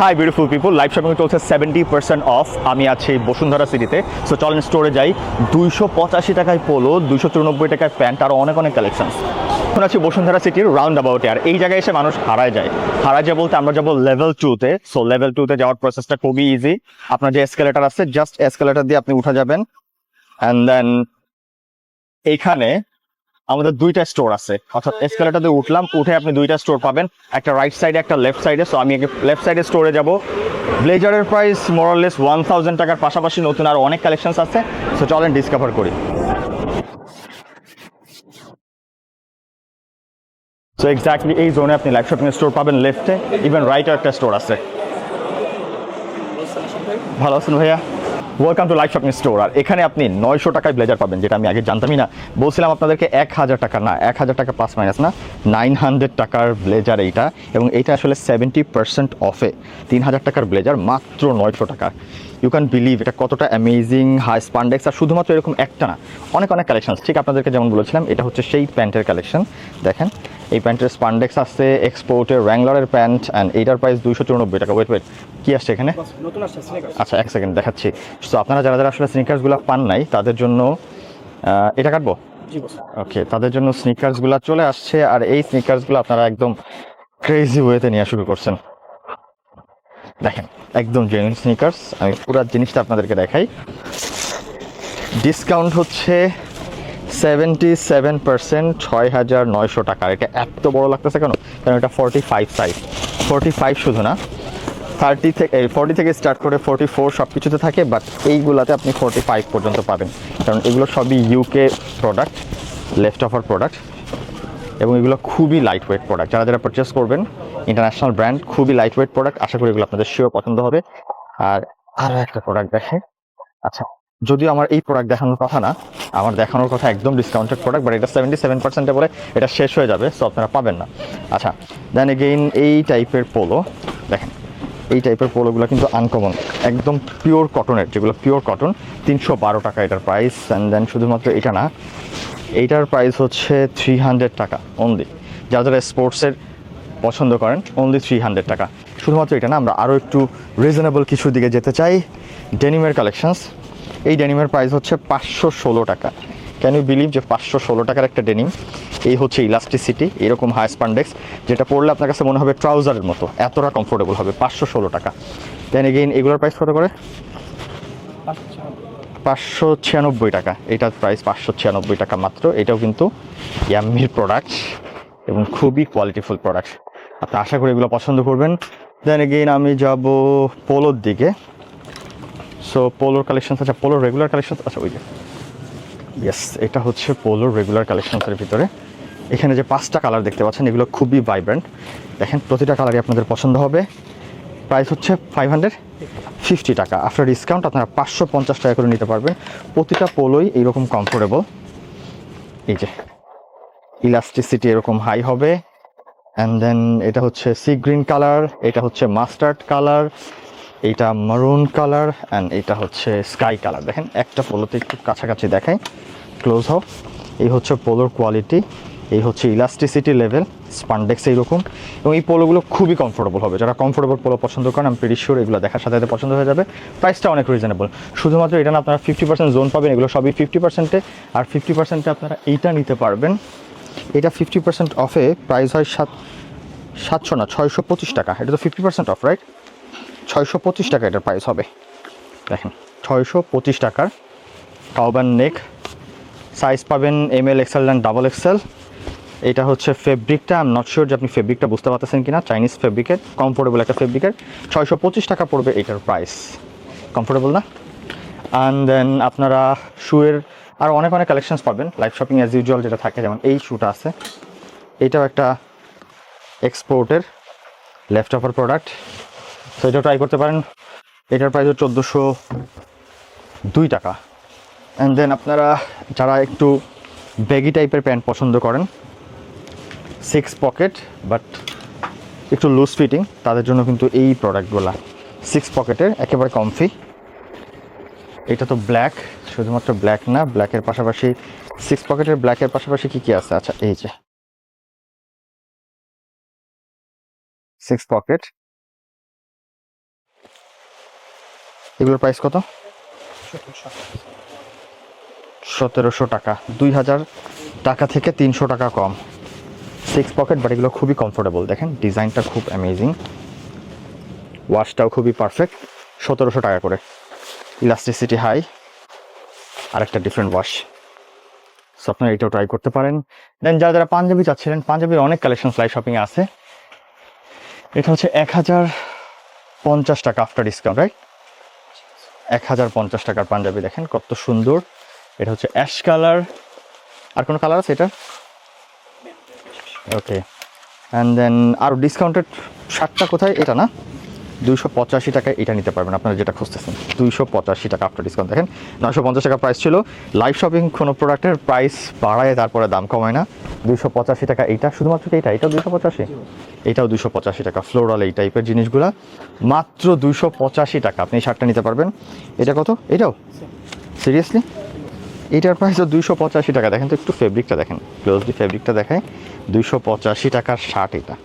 Hi beautiful people live shopping চলছে seventy percent off আমি আছি বসুন্ধরা সিটিতে সো চলেন স্টোরে যাই। দুইশো পঁচাশি টাকায় পোলো দুইশো চুরানব্বই টাকায় প্যান্ট আরও অনেক অনেক কালেকশন এখন আছি বসুন্ধরা সিটির রাউন্ড অ্যাবাউটে আর এই জায়গায় এসে মানুষ হারায় যায়। হারায় যায় বলতে আমরা যাব লেভেল টুতে সো লেভেল টুতে যাওয়ার প্রসেসটা খুবই ইজি আপনার যে এসকেলেটার আছে জাস্ট এসকেলেটার দিয়ে আপনি উঠে যাবেন। অ্যান্ড দেন এইখানে আমাদের দুইটা স্টোর আছে। অর্থাৎ এসকেলেটাতে উঠলাম উঠে আপনি দুইটা স্টোর পাবেন। একটা রাইট সাইডে একটা লেফট সাইডে সো আমি লেফট সাইডে স্টোরে যাব। ব্লেজারের প্রাইস মোরাললেস ওয়ান থাউজেন্ড টাকার পাশাপাশি নতুন আর অনেক কালেকশনস আছে। সো চলেন ডিসকভার করি। সো এক্স্যাক্টলি এই জোনে আপনি লাইফ শপিং স্টোর পাবেন লেফটে ইভেন রাইটে একটা স্টোর আছে। ভালো আছেন ভাইয়া? Welcome to life shopping store আর এখানে আপনি নয়শো টাকায় ব্লেজার পাবেন, যেটা আমি আগে জানতামই না। বলছিলাম আপনাদেরকে এক হাজার টাকা না, এক হাজার টাকা প্লাস মাইনাস না নাইন হান্ড্রেড টাকার ব্লেজার এইটা, এবং এইটা আসলে সেভেন্টি পার্সেন্ট অফে তিন হাজার টাকার ব্লেজার মাত্র নয়শো টাকা। ইউ ক্যান বিলিভ এটা কতটা অ্যামেজিং হাই স্পান্ডেক্স আর শুধুমাত্র এরকম একটা না। অনেক অনেক কালেকশন ঠিক আপনাদেরকে যেমন বলেছিলাম, এটা হচ্ছে সেই প্যান্টের কালেকশন দেখেন এই প্যান্টের স্পান্ডেক্স আছে এক্সপোর্টের র্যাংলারের প্যান্ট অ্যান্ড এইটার প্রাইস দুশো চুরানব্বই টাকা। ওয়েট ওয়েট কী আসছে এখানে? নতুন আসছে আচ্ছা এক সেকেন্ড দেখাচ্ছি। সো আপনারা যারা যারা আসলে স্নিকার্সগুলো পান নাই তাদের জন্য এটা কাটবো? ওকে তাদের জন্য স্নিকার্সগুলো চলে আসছে আর এই স্নিকার্সগুলো আপনারা একদম ক্রেজি ওয়েতে নেওয়া শুরু করছেন। দেখেন একদম জেনুইন স্নিকার্স আমি পুরো জিনিসটা আপনাদেরকে দেখাই। ডিসকাউন্ট হচ্ছে সেভেন্টি সেভেন পার্সেন্ট ছয় হাজার নয়শো টাকা। এটা এত বড় লাগতেছে কেন? কারণ এটা forty five size forty five শুধু না থার্টি থেকে ফর্টি থেকে স্টার্ট করে ফর্টি ফোর সব কিছুতে থাকে বাট এইগুলাতে আপনি ফর্টি ফাইভ পর্যন্ত পাবেন। কারণ এগুলো সবই UK product left offer product এবং এগুলো খুবই লাইট ওয়েট প্রোডাক্ট যারা যারা পারচেস করবেন ইন্টারন্যাশনাল ব্র্যান্ড খুবই লাইট ওয়েট প্রোডাক্ট আশা করি এগুলো আপনাদের শিওর পছন্দ হবে। আর আরও একটা প্রোডাক্ট দেখে আচ্ছা যদিও আমার এই প্রোডাক্ট দেখানোর কথা না, আমার দেখানোর কথা একদম ডিসকাউন্টেড প্রোডাক্ট বাট এটা সেভেন্টি সেভেন পার্সেন্টে বলে এটা শেষ হয়ে যাবে সো আপনারা পাবেন না। আচ্ছা দেন এগেইন এই টাইপের পোলো দেখেন, এই টাইপের পোলোগুলো কিন্তু আনকমন একদম পিওর কটনের যেগুলো পিওর কটন তিনশো বারো টাকা এটার প্রাইস অ্যান্ড দেন শুধুমাত্র এটা না এইটার প্রাইস হচ্ছে থ্রি হান্ড্রেড টাকা অনলি যারা যারা স্পোর্টসের পছন্দ করেন অনলি থ্রি হান্ড্রেড টাকা। শুধুমাত্র এটা না, আমরা আরও একটু রিজনেবল কিছুর দিকে যেতে চাই ডেনিমের কালেকশনস এই ডেনিমের প্রাইস হচ্ছে পাঁচশো ষোলো টাকা। ক্যান ইউ বিলিভ যে পাঁচশো ষোলো টাকার একটা ডেনিম এই হচ্ছে ইলাস্টিসিটি এরকম হাই স্পান্ডেক্স যেটা পড়লে আপনার কাছে মনে হবে ট্রাউজারের মতো, এতটা কমফোর্টেবল হবে, পাঁচশো ষোলো টাকা। দেন এগেইন এগুলোর প্রাইস কত করে? পাঁচশো ছিয়ানব্বই টাকা। এটার প্রাইস পাঁচশো ছিয়ানব্বই টাকা মাত্র। এটাও কিন্তু ইয়াম্মির প্রোডাক্ট এবং খুবই কোয়ালিটিফুল প্রোডাক্ট আপনি আশা করি এগুলো পছন্দ করবেন। দেন এগেইন আমি যাব পোলোর দিকে। সো পোলোর কালেকশন আচ্ছা পোলোর রেগুলার কালেকশন আচ্ছা ওই যে। ইয়েস এটা হচ্ছে পোলোর রেগুলার কালেকশনসের ভিতরে। এখানে যে পাঁচটা কালার দেখতে পাচ্ছেন, এগুলো খুবই ভাইব্রেন্ট দেখেন, প্রতিটা কালারই আপনাদের পছন্দ হবে। প্রাইস হচ্ছে ফাইভ হান্ড্রেড ফিফটি টাকা। আফটার ডিসকাউন্ট আপনারা পাঁচশো পঞ্চাশ টাকা করে নিতে পারবেন। প্রতিটা পোলোই এইরকম কমফোর্টেবল এই যে ইলাস্টিসিটি এরকম হাই হবে। অ্যান্ড দেন এটা হচ্ছে সি গ্রিন কালার এটা হচ্ছে মাস্টার্ড কালার এইটা মারুন কালার অ্যান্ড এটা হচ্ছে স্কাই কালার দেখেন, একটা পোলোতে একটু কাছাকাছি দেখায় ক্লোজ হোক এই হচ্ছে পোলোর কোয়ালিটি এই হচ্ছে ইলাস্টিসিটি লেভেল স্পান্ডেক্স এইরকম। এবং এই পোলোগুলো খুবই কমফোর্টেবল হবে। যারা কমফোর্টেবল পোলো পছন্দ করেন আমি প্রিটি শিওর এগুলো দেখার সাথে সাথে পছন্দ হয়ে যাবে। প্রাইসটা অনেক রিজনেবল শুধুমাত্র এটা না, আপনারা ফিফটি পার্সেন্ট জোন পাবেন, এগুলো সবই ফিফটি পার্সেন্টে আর ফিফটি পার্সেন্টে আপনারা এইটা নিতে পারবেন। এটা ফিফটি পার্সেন্ট অফে প্রাইস হয় সাত সাতশো না, ছয়শো পঁচিশ টাকা। এটা তো ফিফটি পার্সেন্ট অফ রাইট ছয়শো পঁচিশ টাকা এটার প্রাইস হবে। দেখেন, ছয়শো পঁচিশ টাকার কাউবান নেক সাইজ পাবেন M L XL and double XL এটা হচ্ছে ফেব্রিকটা আম নট শিওর যে আপনি ফেব্রিকটা বুঝতে পারতেছেন কিনা চাইনিজ ফেব্রিকের কমফোর্টেবল একটা ফেব্রিকের ছয়শো পঁচিশ টাকা পড়বে এটার প্রাইস কমফোর্টেবল না? অ্যান্ড দেন আপনারা শুয়ের আর অনেক অনেক কালেকশনস পাবেন লাইভ শপিং অ্যাজ ইউজুয়াল যেটা থাকে, যেমন এই শুটা আছে। এইটাও একটা এক্সপোর্টের লেফট অফার প্রোডাক্ট তো এটা ট্রাই করতে পারেন। এটার প্রাইস হচ্ছে চোদ্দোশো দুই টাকা। অ্যান্ড দেন আপনারা যারা একটু ব্যাগি টাইপের প্যান্ট পছন্দ করেন সিক্স পকেট বাট একটু লুজ ফিটিং তাদের জন্য কিন্তু এই প্রোডাক্টগুলো সিক্স পকেটের একেবারে কমফি এটা তো ব্ল্যাক শুধুমাত্র ব্ল্যাক না ব্ল্যাকের পাশাপাশি সিক্স পকেটের ব্ল্যাকের পাশাপাশি কি কি আছে? আচ্ছা এই যে। সিক্স পকেট এগুলোর প্রাইস কত? সতেরোশো টাকা। দুই হাজার টাকা থেকে তিনশো টাকা কম। সিক্স পকেট বাট এগুলো খুবই কমফোর্টেবল দেখেন? ডিজাইনটা খুব অ্যামেজিং ওয়াশটাও খুবই পারফেক্ট সতেরোশো টাকা করে। ইলাস্টিসিটি হাই আরেকটা ডিফারেন্ট ওয়াশ সো আপনারা এটাও ট্রাই করতে পারেন। দেন যারা যারা পাঞ্জাবি চাচ্ছিলেন, পাঞ্জাবির অনেক কালেকশন ফ্লাই শপিংয়ে আছে। এটা হচ্ছে এক হাজার পঞ্চাশ টাকা আফটার ডিসকাউন্ট রাইট এক হাজার পঞ্চাশ টাকার পাঞ্জাবি দেখেন কত সুন্দর। এটা হচ্ছে অ্যাশ কালার। আর কোনো কালার আছে এটা? ওকে অ্যান্ড দেন আরও ডিসকাউন্টেড শার্টটা কোথায়? এটা না? দুইশো পঁচাশি টাকায় এটা নিতে পারবেন, আপনারা যেটা খুঁজতেছেন। দুইশো পঁচাশি টাকা আফটার ডিসকাউন্ট দেখেন, নয়শো পঞ্চাশ টাকা প্রাইস ছিল। লাইভ শপিং কোনো প্রোডাক্টের প্রাইস বাড়ায়, তারপরে দাম কমায় না। দুইশো পঁচাশি টাকা এইটা শুধুমাত্র এইটা এটাও দুইশো পঁচাশি? এটাও দুইশো পঁচাশি টাকা ফ্লোরাল এই টাইপের জিনিসগুলা। মাত্র দুইশো পঁচাশি টাকা, আপনি এই শার্টটা নিতে পারবেন। এটা কত? এটাও? সিরিয়াসলি এটার প্রাইস দুইশো পঁচাশি টাকা। দেখেন তো একটু ফেব্রিকটা দেখেন। ক্লোজলি ফেব্রিকটা দেখায় দুইশো পঁচাশি টাকার শার্ট এটা।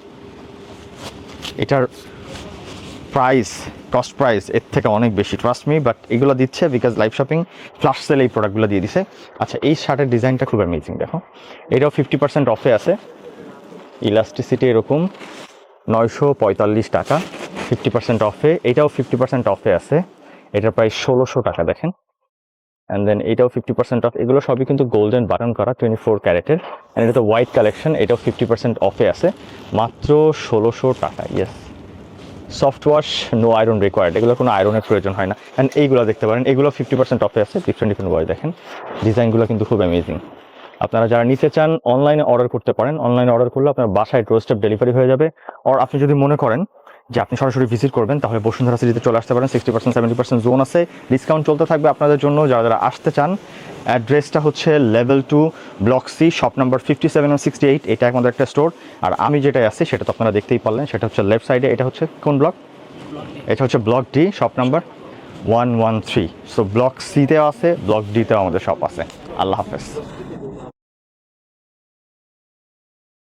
এটার প্রাইস কস্ট প্রাইস এর থেকে অনেক বেশি ট্রাস্ট মি বাট এগুলো দিচ্ছে because live shopping flash sale এই প্রোডাক্টগুলো দিয়ে দিছে। আচ্ছা এই শার্টের ডিজাইনটা খুব অ্যামেজিং দেখো। এটাও ফিফটি পার্সেন্ট অফে আছে। ইলাস্টিসিটি এরকম নয়শো পঁয়তাল্লিশ টাকা ফিফটি পার্সেন্ট অফে এটাও ফিফটি পার্সেন্ট অফে আছে। এটার প্রাইস ষোলোশো টাকা, দেখেন। অ্যান্ড দেন এটাও ফিফটি পার্সেন্ট অফ এগুলো সবই কিন্তু গোল্ডেন বাটন করা টোয়েন্টি ফোর ক্যারেটের। অ্যান্ড এটা তো হোয়াইট কালেকশন এটাও ফিফটি পার্সেন্ট অফে আছে। মাত্র ষোলোশো টাকা yes soft wash no iron required এগুলো কোনো আয়রনের প্রয়োজন হয় না। অ্যান্ড এইগুলো দেখতে পারেন, এগুলো ফিফটি পার্সেন্ট অফে আছে ডিফারেন্ট ডিফারেন্ট বয় দেখেন। ডিজাইনগুলো কিন্তু খুব অ্যামেজিং আপনারা যারা নিতে চান অনলাইনে অর্ডার করতে পারেন। অনলাইনে অর্ডার করলে আপনার বাসায় ডোর স্টেপ ডেলিভারি হয়ে যাবে। আর আপনি যদি মনে করেন যে আপনি সরাসরি ভিজিট করবেন, তাহলে বসুন্ধরা সিটিতে চলে আসতে পারেন। Sixty percent seventy percent zone আছে। ডিসকাউন্ট চলতে থাকবে আপনাদের জন্য। যারা যারা আসতে চান অ্যাড্রেসটা হচ্ছে level two block C shop number fifty seven sixty eight এটা আমাদের একটা স্টোর আর আমি যেটাই আছি, সেটা তো আপনারা দেখতেই পারলেন। সেটা হচ্ছে লেফট সাইডে এটা হচ্ছে কোন ব্লক এটা হচ্ছে block D shop number one one three so block সিতেও আছে ব্লক ডিতেও আমাদের শপ আছে। আল্লাহ হাফেজ।